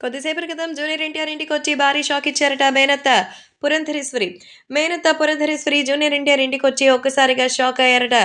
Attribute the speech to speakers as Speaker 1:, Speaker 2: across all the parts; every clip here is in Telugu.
Speaker 1: కొద్దిసేపటి క్రితం జూనియర్ ఎన్టీఆర్ ఇంటికి వచ్చి భారీ షాక్ ఇచ్చారట మేనత్త పురంధరేశ్వరి. మేనత్త పురంధరేశ్వరి జూనియర్ ఎన్టీఆర్ ఇంటికి వచ్చి ఒక్కసారిగా షాక్ అయ్యారట.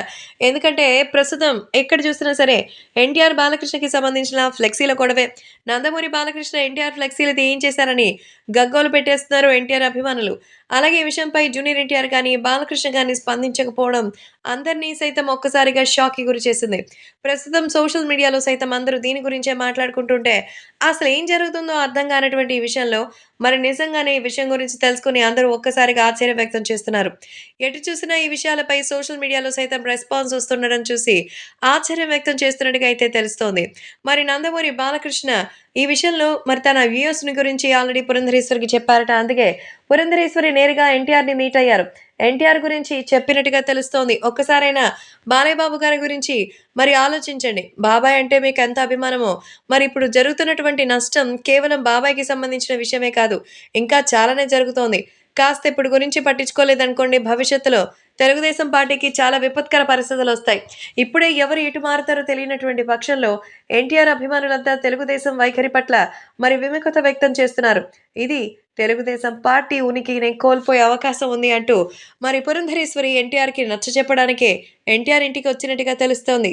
Speaker 1: ఎందుకంటే ప్రస్తుతం ఎక్కడ చూసినా సరే ఎన్టీఆర్ బాలకృష్ణకి సంబంధించిన ఫ్లెక్సీల గొడవే నందమూరి బాలకృష్ణ ఎన్టీఆర్ ఫ్లెక్సీలు తీయించేశారని గగ్గోలు పెట్టేస్తున్నారు ఎన్టీఆర్ అభిమానులు. అలాగే ఈ విషయంపై జూనియర్ ఎన్టీఆర్ కానీ బాలకృష్ణ కానీ స్పందించకపోవడం అందరినీ సైతం ఒక్కసారిగా షాక్కి గురి చేసింది. ప్రస్తుతం సోషల్ మీడియాలో సైతం అందరూ దీని గురించే మాట్లాడుకుంటుంటే అసలు ఏం జరుగుతుందో అర్థం కానటువంటి ఈ విషయంలో మరి నిజంగానే ఈ విషయం గురించి తెలుసుకుని అందరూ ఒక్కసారిగా ఆశ్చర్యం వ్యక్తం చేస్తున్నారు. ఎటు చూసినా ఈ విషయాలపై సోషల్ మీడియాలో సైతం రెస్పాన్స్ వస్తుండడం చూసి ఆశ్చర్యం వ్యక్తం చేస్తున్నట్టుగా అయితే తెలుస్తోంది. మరి నందమూరి బాలకృష్ణ ఈ విషయంలో మరి తన వ్యూయర్స్ని గురించి ఆల్రెడీ పురంధరేశ్వరికి చెప్పారట. అందుకే పురంధరేశ్వరి నేరుగా ఎన్టీఆర్ని మీట్ అయ్యారు. ఎన్టీఆర్ గురించి చెప్పినట్టుగా తెలుస్తోంది. ఒక్కసారైనా బాలయ్యబాబు గారి గురించి మరి ఆలోచించండి. బాబాయ్ అంటే మీకు ఎంత అభిమానమో మరి ఇప్పుడు జరుగుతున్నటువంటి నష్టం కేవలం బాబాయ్కి సంబంధించిన విషయమే కాదు ఇంకా చాలానే జరుగుతోంది. కాస్త ఇప్పుడు గురించి పట్టించుకోలేదనుకోండి భవిష్యత్తులో తెలుగుదేశం పార్టీకి చాలా విపత్కర పరిస్థితులు వస్తాయి. ఇప్పుడే ఎవరు ఎటు మారుతారో తెలియనటువంటి పక్షంలో ఎన్టీఆర్ అభిమానులంతా తెలుగుదేశం వైఖరి పట్ల మరి విముఖత వ్యక్తం చేస్తున్నారు. ఇది తెలుగుదేశం పార్టీ ఉనికిని కోల్పోయే అవకాశం ఉంది అంటూ మరి పురంధరేశ్వరి ఎన్టీఆర్కి నచ్చ చెప్పడానికే ఎన్టీఆర్ ఇంటికి వచ్చినట్టుగా తెలుస్తోంది.